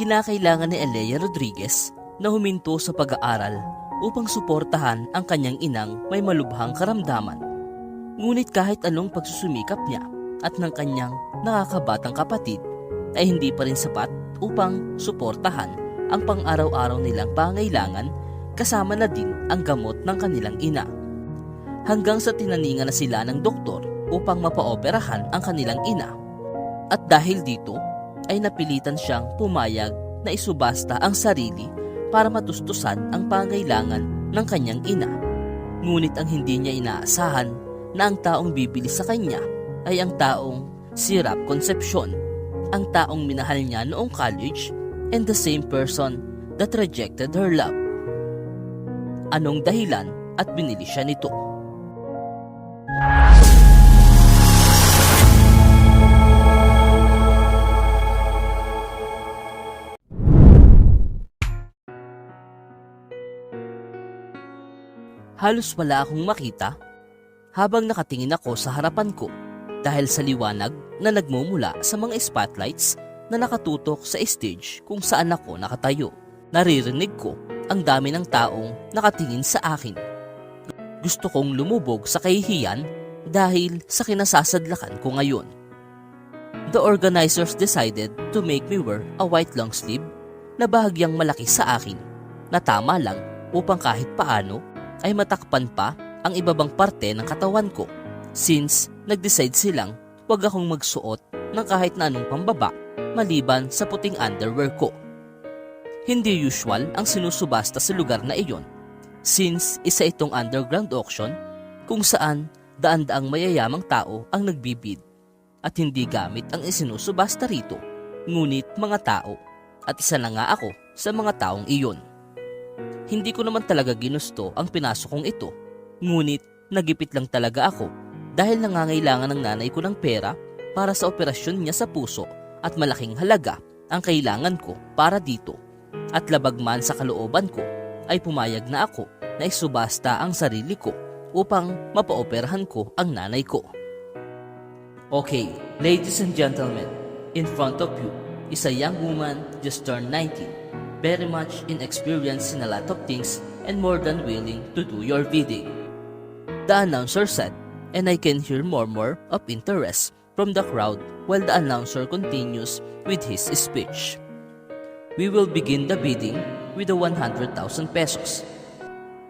kinakailangan ni Alea Rodriguez na huminto sa pag-aaral upang suportahan ang kanyang inang may malubhang karamdaman. Ngunit kahit anong pagsusumikap niya at ng kanyang nakakabatang kapatid ay hindi pa rin sapat upang suportahan ang pang-araw-araw nilang pangailangan kasama na din ang gamot ng kanilang ina. Hanggang sa tinaningan na sila ng doktor upang mapaoperahan ang kanilang ina. At dahil dito ay napilitan siyang pumayag na isubasta ang sarili para matustusan ang pangailangan ng kanyang ina. Ngunit ang hindi niya inaasahan na ang taong bibili sa kanya ay ang taong si Rap Concepcion, ang taong minahal niya noong college and the same person that rejected her love. Anong dahilan at binili siya nito? Halos wala akong makita habang nakatingin ako sa harapan ko dahil sa liwanag na nagmumula sa mga spotlights na nakatutok sa stage kung saan ako nakatayo. Naririnig ko ang dami ng taong nakatingin sa akin. Gusto kong lumubog sa kahihiyan dahil sa kinasasadlakan ko ngayon. The organizers decided to make me wear a white long sleeve na bahagyang malaki sa akin na tama lang upang kahit paano ay matakpan pa ang ibabang parte ng katawan ko since nag-decide silang wag akong magsuot ng kahit na anong pambaba maliban sa puting underwear ko. Hindi usual ang sinusubasta sa lugar na iyon since isa itong underground auction kung saan daan-daang mayayamang tao ang nagbibid at hindi gamit ang isinusubasta rito ngunit mga tao at isa na nga ako sa mga taong iyon. Hindi ko naman talaga ginusto ang pinasok kong ito ngunit nagipit lang talaga ako dahil nangangailangan ng nanay ko ng pera para sa operasyon niya sa puso at malaking halaga ang kailangan ko para dito. At labag man sa kalooban ko ay pumayag na ako na isubasta ang sarili ko upang mapaoperahan ko ang nanay ko. Okay, ladies and gentlemen, in front of you is a young woman just turned 19, very much inexperienced in a lot of things and more than willing to do your bidding. The announcer said, and I can hear murmur of interest from the crowd while the announcer continues with his speech. We will begin the bidding with the 100,000 pesos.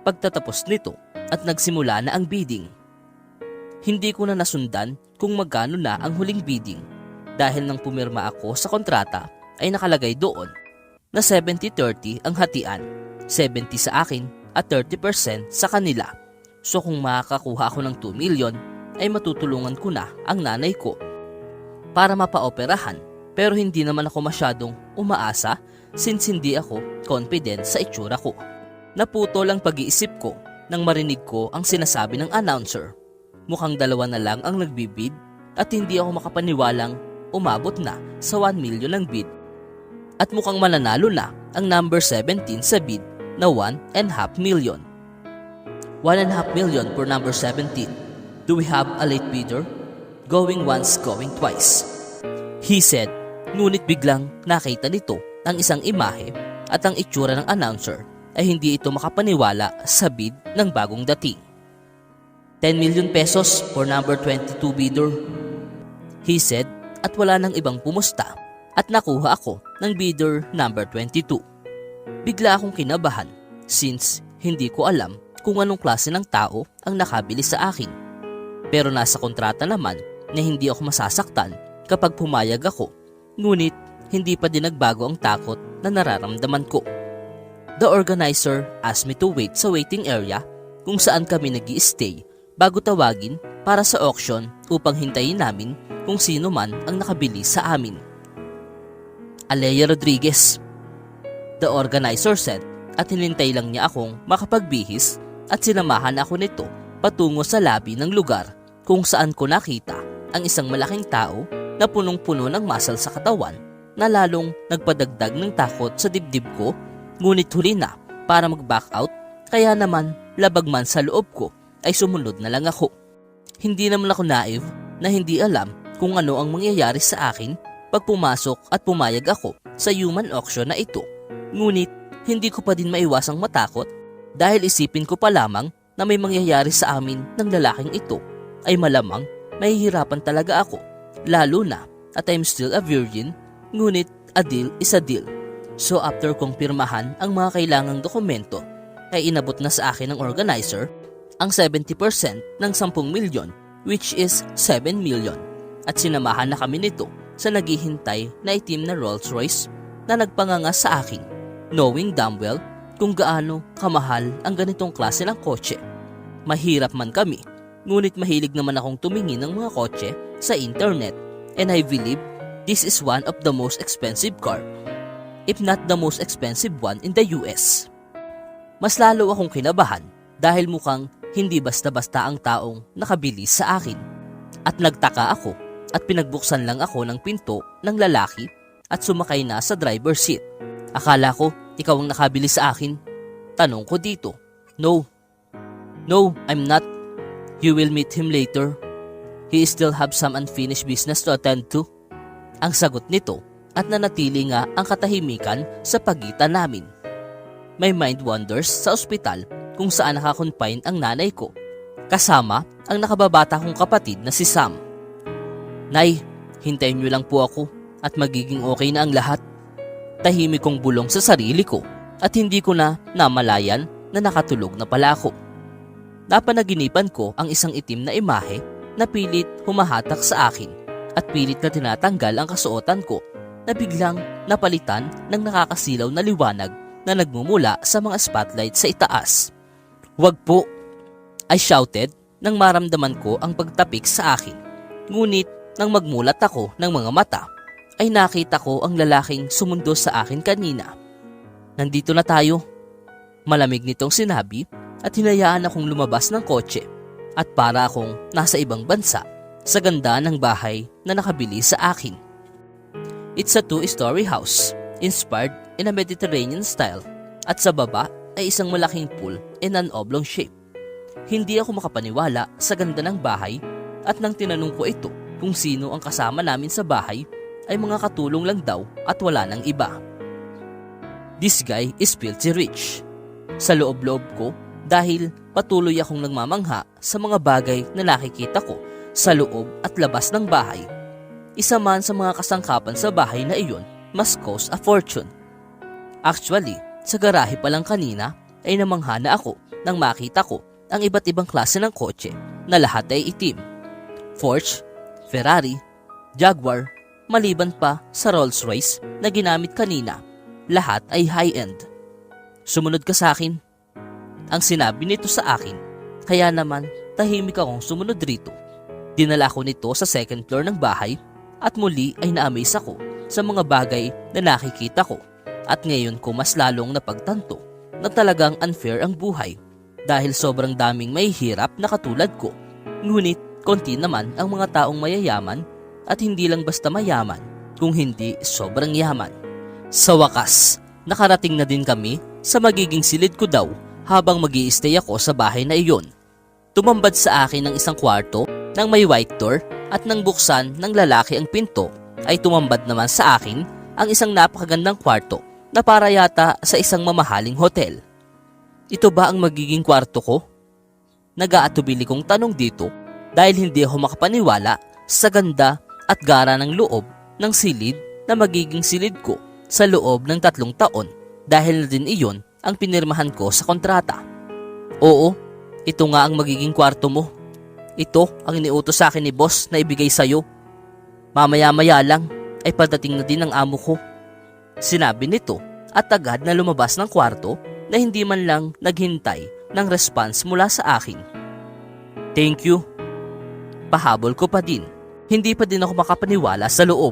Pagtatapos nito at nagsimula na ang bidding, hindi ko na nasundan kung magkano na ang huling bidding dahil nang pumirma ako sa kontrata ay nakalagay doon na 70-30 ang hatian, 70 sa akin at 30% sa kanila. So kung makakakuha ako ng 2 million, ay matutulungan ko na ang nanay ko para mapaoperahan. Pero hindi naman ako masyadong umaasa since hindi ako confident sa itsura ko. Naputo lang pag-iisip ko nang marinig ko ang sinasabi ng announcer. Mukhang dalawa na lang ang nagbibid at hindi ako makapaniwalang umabot na sa 1 million ang bid. At mukhang mananalo na ang number 17 sa bid na 1 and half million. 1.5 million for number 17. Do we have a late bidder? Going once, going twice. He said, ngunit biglang nakita nito ang isang imahe at ang itsura ng announcer ay hindi ito makapaniwala sa bid ng bagong dating. 10 million pesos for number 22 bidder. He said at wala nang ibang pumusta at nakuha ako ng bidder number 22. Bigla akong kinabahan since hindi ko alam kung anong klase ng tao ang nakabili sa akin. Pero nasa kontrata naman na hindi ako masasaktan kapag pumayag ako. Ngunit hindi pa din nagbago ang takot na nararamdaman ko. The organizer asked me to wait sa waiting area kung saan kami nag stay bago tawagin para sa auction upang hintayin namin kung sino man ang nakabili sa amin. Alea Rodriguez, the organizer said at hinintay lang niya akong makapagbihis at sinamahan ako nito patungo sa labi ng lugar kung saan ko nakita ang isang malaking tao na punong-puno ng muscle sa katawan na lalong nagpadagdag ng takot sa dibdib ko ngunit huli na para mag-back out kaya naman labag man sa loob ko ay sumunod na lang ako. Hindi naman ako naive na hindi alam kung ano ang mangyayari sa akin pag pumasok at pumayag ako sa human auction na ito. Ngunit hindi ko pa din maiwasang matakot dahil isipin ko pa lamang na may mangyayari sa amin ng lalaking ito ay malamang mahihirapan talaga ako lalo na at I'm still a virgin ngunit a deal is a deal. So after kong pirmahan ang mga kailangang dokumento ay inabot na sa akin ng organizer ang 70% ng 10 milyon which is 7 million at sinamahan na kami nito sa naghihintay na itim na Rolls Royce na nagpanganga sa akin knowing damn well kung gaano kamahal ang ganitong klase ng kotse. Mahirap man kami, ngunit mahilig naman akong tumingin ng mga kotse sa internet and I believe this is one of the most expensive car, if not the most expensive one in the US. Mas lalo akong kinabahan dahil mukhang hindi basta-basta ang taong nakabili sa akin. At nagtaka ako at pinagbuksan lang ako ng pinto ng lalaki at sumakay na sa driver seat. Akala ko ikaw ang nakabili sa akin. Tanong ko dito. No. No, I'm not. You will meet him later. He still have some unfinished business to attend to. Ang sagot nito at nanatili nga ang katahimikan sa pagitan namin. May mind wanders sa ospital kung saan nakakonfine ang nanay ko. Kasama ang nakababata kong kapatid na si Sam. Nay, hintayin niyo lang po ako at magiging okay na ang lahat. Tahimik kong bulong sa sarili ko at hindi ko na namalayan na nakatulog na pala ako. Napanaginipan ko ang isang itim na imahe na pilit humahatak sa akin at pilit na tinatanggal ang kasuotan ko na biglang napalitan ng nakakasilaw na liwanag na nagmumula sa mga spotlight sa itaas. Wag po! I shouted nang maramdaman ko ang pagtapik sa akin. Ngunit nang magmulat ako ng mga mata, ay nakita ko ang lalaking sumundo sa akin kanina. Nandito na tayo. Malamig nitong sinabi at hinayaan akong lumabas ng kotse at para akong nasa ibang bansa sa ganda ng bahay na nakabili sa akin. It's a two-story house, inspired in a Mediterranean style at sa baba ay isang malaking pool in an oblong shape. Hindi ako makapaniwala sa ganda ng bahay at nang tinanong ko ito kung sino ang kasama namin sa bahay ay mga katulong lang daw at wala nang iba. This guy is filthy rich. Sa loob-loob ko dahil patuloy akong nagmamangha sa mga bagay na nakikita ko sa loob at labas ng bahay. Isa man sa mga kasangkapan sa bahay na iyon must cost a fortune. Actually, sa garahe pa lang kanina ay namangha na ako nang makita ko ang iba't ibang klase ng kotse na lahat ay itim. Porsche, Ferrari, Jaguar, maliban pa sa Rolls Royce na ginamit kanina. Lahat ay high-end. Sumunod ka sa akin. Ang sinabi nito sa akin, kaya naman tahimik akong sumunod rito. Dinala ko nito sa second floor ng bahay at muli ay na-amaze ako sa mga bagay na nakikita ko at ngayon ko mas lalong napagtanto na talagang unfair ang buhay dahil sobrang daming may hirap na katulad ko. Ngunit konti naman ang mga taong mayayaman at hindi lang basta mayaman kung hindi sobrang yaman. Sa wakas, nakarating na din kami sa magiging silid ko daw habang mag stay ako sa bahay na iyon. Tumambad sa akin ng isang kwarto nang may white door at nang buksan ng lalaki ang pinto ay tumambad naman sa akin ang isang napakagandang kwarto na para yata sa isang mamahaling hotel. Ito ba ang magiging kwarto ko? Nag-aatubili kong tanong dito dahil hindi ako makapaniwala sa ganda at gara ng loob ng silid na magiging silid ko sa loob ng tatlong taon dahil na din iyon ang pinirmahan ko sa kontrata. Oo, ito nga ang magiging kwarto mo. Ito ang iniutos sa akin ni boss na ibigay sa'yo. Mamaya-maya lang ay padating na din ang amo ko. Sinabi nito at agad na lumabas ng kwarto na hindi man lang naghintay ng response mula sa akin. Thank you. Pahabol ko pa din. Hindi pa din ako makapaniwala sa loob.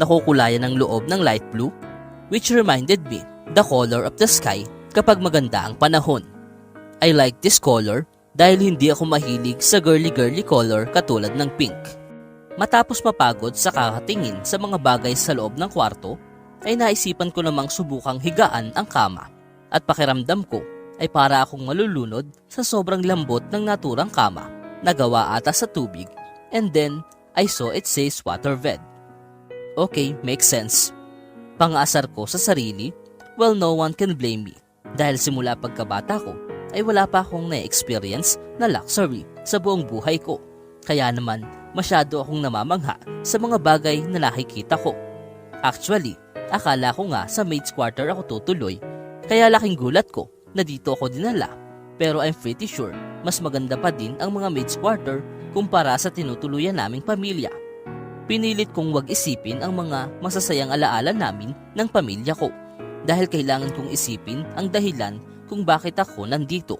Nakukulayan ng loob ng light blue which reminded me the color of the sky kapag maganda ang panahon. I like this color dahil hindi ako mahilig sa girly-girly color katulad ng pink. Matapos mapagod sa kakatingin sa mga bagay sa loob ng kwarto, ay naisipan ko namang subukang higaan ang kama at pakiramdam ko ay para akong malulunod sa sobrang lambot ng naturang kama na gawa ata sa tubig and then I saw it says water bed. Okay, makes sense. Pangaasar ko sa sarili, well no one can blame me dahil simula pagkabata ko ay wala pa akong na-experience na luxury sa buong buhay ko. Kaya naman masyado akong namamangha sa mga bagay na nakikita ko. Actually, akala ko nga sa maid's quarter ako tutuloy kaya laking gulat ko na dito ako dinala. Pero I'm pretty sure mas maganda pa din ang mga maid's quarter kumpara sa tinutuluyan naming pamilya. Pinilit kong wag isipin ang mga masasayang alaala namin ng pamilya ko dahil kailangan kong isipin ang dahilan kung bakit ako nandito.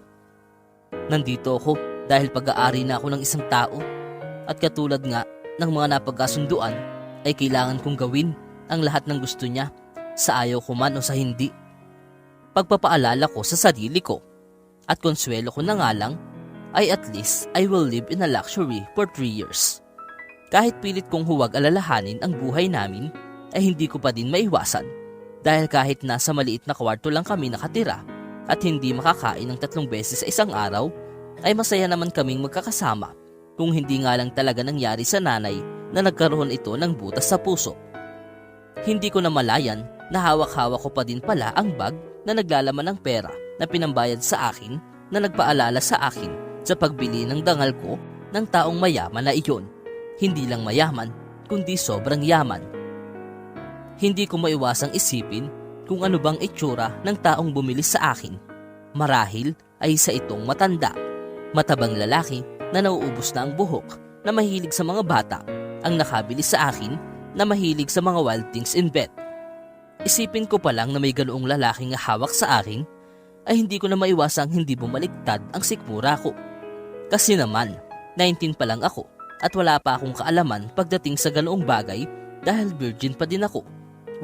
Nandito ako dahil pag-aari na ako ng isang tao at katulad nga ng mga napagkasunduan ay kailangan kong gawin ang lahat ng gusto niya sa ayaw ko man o sa hindi. Pagpapaalala ko sa sarili ko at konsuelo ko na nga lang ay at least I will live in a luxury for 3 years. Kahit pilit kong huwag alalahanin ang buhay namin ay hindi ko pa din maiwasan dahil kahit nasa maliit na kwarto lang kami nakatira at hindi makakain ng tatlong beses sa isang araw ay masaya naman kaming magkakasama kung hindi nga lang talaga nangyari sa nanay na nagkaroon ito ng butas sa puso. Hindi ko na malayan na hawak-hawak ko pa din pala ang bag na naglalaman ng pera na pinambayad sa akin na nagpaalala sa akin sa pagbili ng dangal ko ng taong mayaman na iyon. Hindi lang mayaman, kundi sobrang yaman. Hindi ko maiwasang isipin kung ano bang itsura ng taong bumili sa akin. Marahil ay sa itong matanda, matabang lalaki na nauubos na ang buhok na mahilig sa mga bata ang nakabili sa akin na mahilig sa mga wild things in bed. Isipin ko pa lang na may ganoong lalaking hawak sa akin ay hindi ko na maiwasang hindi bumaliktad ang sikmura ko. Kasi naman, 19 pa lang ako at wala pa akong kaalaman pagdating sa ganoong bagay dahil virgin pa din ako.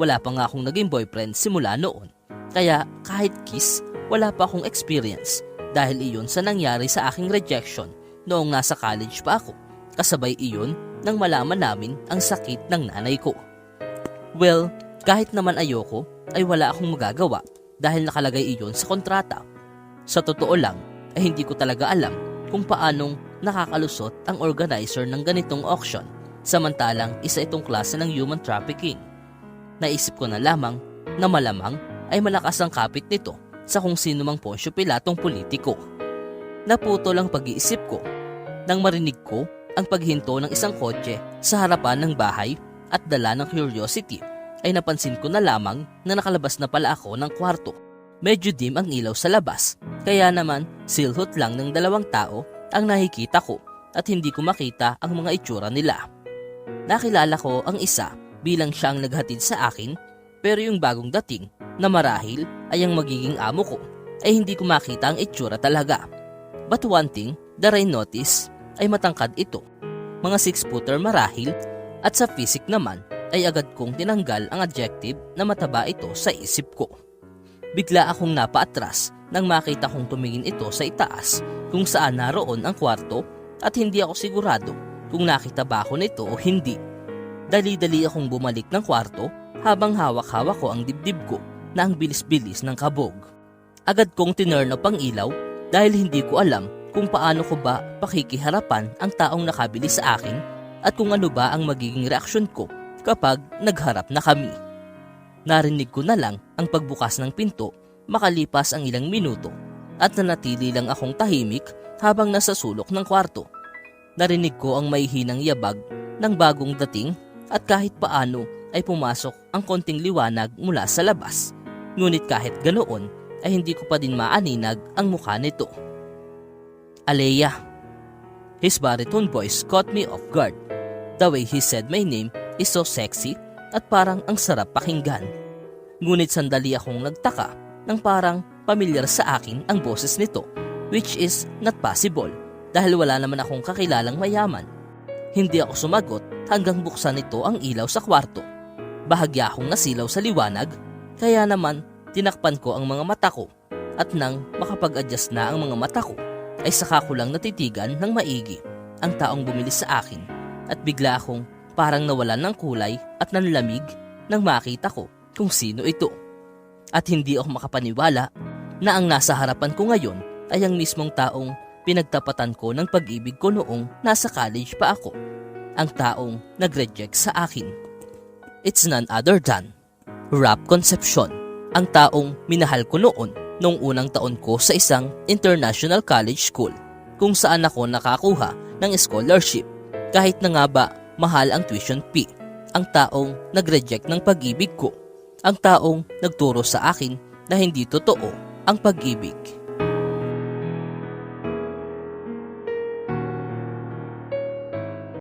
Wala pa nga akong naging boyfriend simula noon. Kaya kahit kiss, wala pa akong experience dahil iyon sa nangyari sa aking rejection noong nasa college pa ako. Kasabay iyon nang malaman namin ang sakit ng nanay ko. Well, kahit naman ayoko ay wala akong magagawa dahil nakalagay iyon sa kontrata. Sa totoo lang ay hindi ko talaga alam kung paanong nakakalusot ang organizer ng ganitong auction samantalang isa itong klase ng human trafficking. Naisip ko na lamang na malamang ay malakas ang kapit nito sa kung sino mang Poncio Pilatong politiko. Naputo lang pag-iisip ko nang marinig ko ang paghinto ng isang kotse sa harapan ng bahay at dala ng curiosity ay napansin ko na lamang na nakalabas na pala ako ng kwarto. Medyo dim ang ilaw sa labas, kaya naman silhot lang ng dalawang tao ang nakikita ko at hindi ko makita ang mga itsura nila. Nakilala ko ang isa bilang siya ang naghatid sa akin pero yung bagong dating na marahil ay ang magiging amo ko ay hindi ko makita ang itsura talaga. But one thing that I notice ay matangkad ito. Mga 6-footer marahil at sa physic naman ay agad kong tinanggal ang adjective na mataba ito sa isip ko. Bigla akong napaatras nang makita kong tumingin ito sa itaas kung saan naroon ang kwarto at hindi ako sigurado kung nakita ba ako nito o hindi. Dali-dali akong bumalik ng kwarto habang hawak-hawak ko ang dibdib ko na ang bilis-bilis ng kabog. Agad kong tinurn up ang ilaw dahil hindi ko alam kung paano ko ba pakikiharapan ang taong nakabili sa akin at kung ano ba ang magiging reaksyon ko kapag nagharap na kami. Narinig ko na lang ang pagbukas ng pinto makalipas ang ilang minuto at nanatili lang akong tahimik habang nasa sulok ng kwarto. Narinig ko ang may hinang yabag ng bagong dating at kahit paano ay pumasok ang konting liwanag mula sa labas. Ngunit kahit ganoon ay hindi ko pa din maaninag ang mukha nito. Aleya. His baritone voice caught me off guard. The way he said my name is so sexy at parang ang sarap pakinggan. Ngunit sandali akong nagtaka nang parang pamilyar sa akin ang boses nito which is not possible dahil wala naman akong kakilalang mayaman. Hindi ako sumagot hanggang buksan nito ang ilaw sa kwarto. Bahagya akong nasilaw sa liwanag kaya naman tinakpan ko ang mga mata ko at nang makapag-adjust na ang mga mata ko ay saka ko lang natitigan ng maigi ang taong bumili sa akin at bigla akong parang nawalan ng kulay at nanlamig nang makita ko kung sino ito. At hindi ako makapaniwala na ang nasa harapan ko ngayon ay ang mismong taong pinagtapatan ko ng pag-ibig ko noong nasa college pa ako. Ang taong nag-reject sa akin. It's none other than Rap Concepcion, ang taong minahal ko noon noong unang taon ko sa isang international college school kung saan ako nakakuha ng scholarship kahit na nga ba mahal ang tuition fee. Ang taong nag-reject ng pag-ibig ko. Ang taong nagturo sa akin na hindi totoo ang pag-ibig.